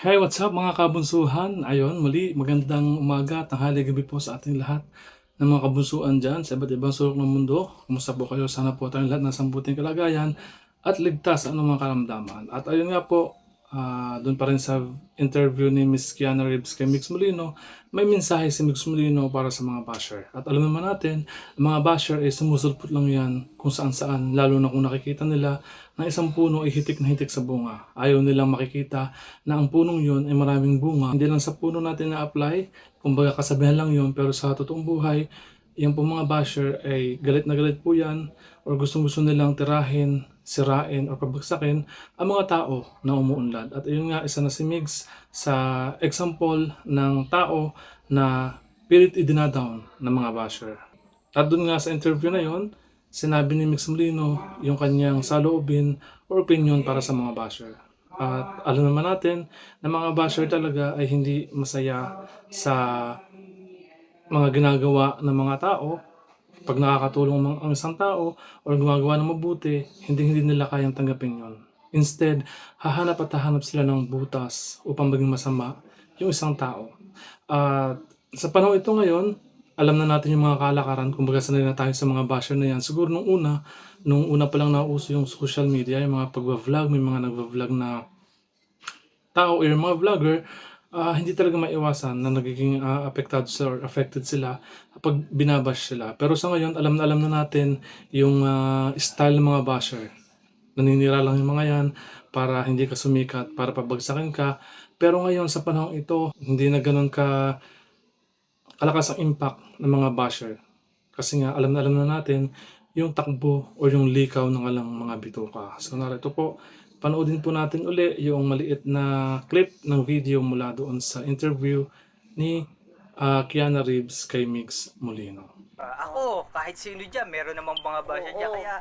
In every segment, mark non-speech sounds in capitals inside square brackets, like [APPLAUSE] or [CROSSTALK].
Hey, what's up mga kabunsuhan? Ayun, muli magandang umaga, tanghali, gabi po sa ating lahat ng mga kabunsuan dyan sa iba't ibang sulok ng mundo. Kumusta po kayo? Sana po tayong lahat nasa mabuting kalagayan at ligtas sa anumang karamdaman. At ayun nga po, ah, doon pa rin sa interview ni Miss Kiana Reeves kay Mix Molino, may mensahe si Mix Molino para sa mga basher. At alam naman natin, ang mga basher ay sumusulpot lang yan kung saan saan, lalo na kung nakikita nila na isang puno ay hitik na hitik sa bunga. Ayaw nilang makikita na ang punong yun ay maraming bunga. Hindi lang sa puno natin na-apply, kumbaga kasabihan lang yun, pero sa totoong buhay, yung po mga basher ay galit na galit po yan or gustong gusto nilang tirahin, sirain o pabagsakin ang mga tao na umuunlad. At ayun nga, isa na si Migs sa example ng tao na pilit idinadown ng mga basher. At doon nga sa interview na yon, sinabi ni Mix Molino yung kanyang saloobin or opinion para sa mga basher. At alam naman natin na mga basher talaga ay hindi masaya sa mga ginagawa ng mga tao pag nakakatulong ang isang tao or gumagawa ng mabuti, hindi hindi nila kayang tanggapin yon. Instead, hahanap at hahanap sila ng butas upang maging masama yung isang tao. At sa panahon ito ngayon, alam na natin yung mga kalakaran, kumbaga sanay na tayo sa mga basher na yan. Siguro nung una, nung una pa lang nauso yung social media, yung mga pagbablog, may mga nagbablog na tao or mga vlogger, ah, hindi talaga maiwasan na nagiging ah, apektado sila or affected sila kapag binabash sila. Pero sa ngayon, alam na alam na natin yung ah, style ng mga basher. Naninira lang yung mga yan para hindi ka sumikat, para pabagsakin ka. Pero ngayon, sa panahon ito, hindi na ganun ka kalakas ang impact ng mga basher. Kasi nga, alam na alam na natin yung takbo o yung likaw ng alang mga bituka. So narito po, panoodin po natin uli yung maliit na clip ng video mula doon sa interview ni ah, Kiana Reeves kay Mix Molino. Ah, ako, kahit sino dyan, meron namang mga basher dyan. Kaya,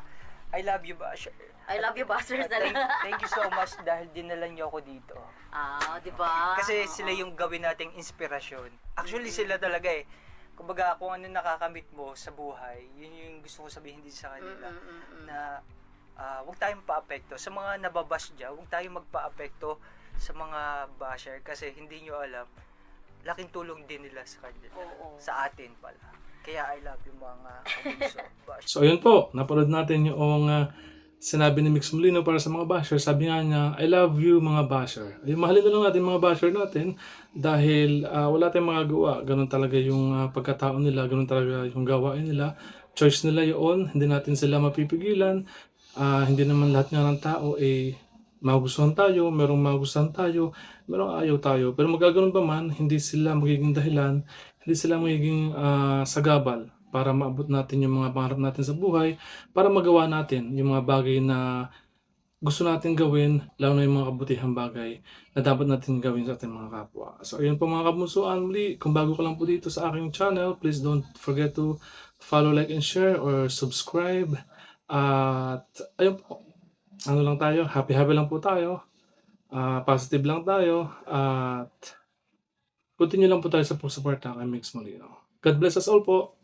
I love you, basher. I love you, busters Thank, thank you so much dahil dinala niyo ako dito. Ah, di ba? Kasi sila yung gawin nating inspirasyon. Actually, sila talaga eh. Kumbaga, kung ano nakakamit mo sa buhay, yun yung gusto ko sabihin din sa kanila. Mm, mm, mm. Na, ah, huwag tayong paapekto. Sa mga nababash dyan, huwag tayong magpaapekto sa mga basher kasi hindi nyo alam, laking tulong din nila sa kanila. Oo. Sa atin pala. Kaya I love you mga [LAUGHS] basher. So ayun po, napanood natin yung ah, sinabi ni Mix Molino para sa mga basher. Sabi nga niya, I love you mga basher. Ay, mahalin na lang natin mga basher natin dahil ah, wala tayong magagawa. Ganun talaga yung ah, pagkatao nila, ganun talaga yung gawain nila. Choice nila yun, hindi natin sila mapipigilan. Ah, hindi naman lahat nga ng tao ay magustuhan tayo, merong magustuhan tayo, merong ayaw tayo. Pero magaganon pa man, hindi sila magiging dahilan, hindi sila magiging ah, sagabal para maabot natin yung mga pangarap natin sa buhay, para magawa natin yung mga bagay na gusto natin gawin, lalo na yung mga kabutihang bagay na dapat natin gawin sa ating mga kapwa. So, ayun po mga kamusuan. Muli, kung bago ka lang po dito sa aking channel, please don't forget to follow, like, and share or subscribe. At, ayun po, ano lang tayo, happy-happy lang po tayo. Ah, positive lang tayo. At, continue lang po tayo sa pagsuporta kay Mix Molino. God bless us all po.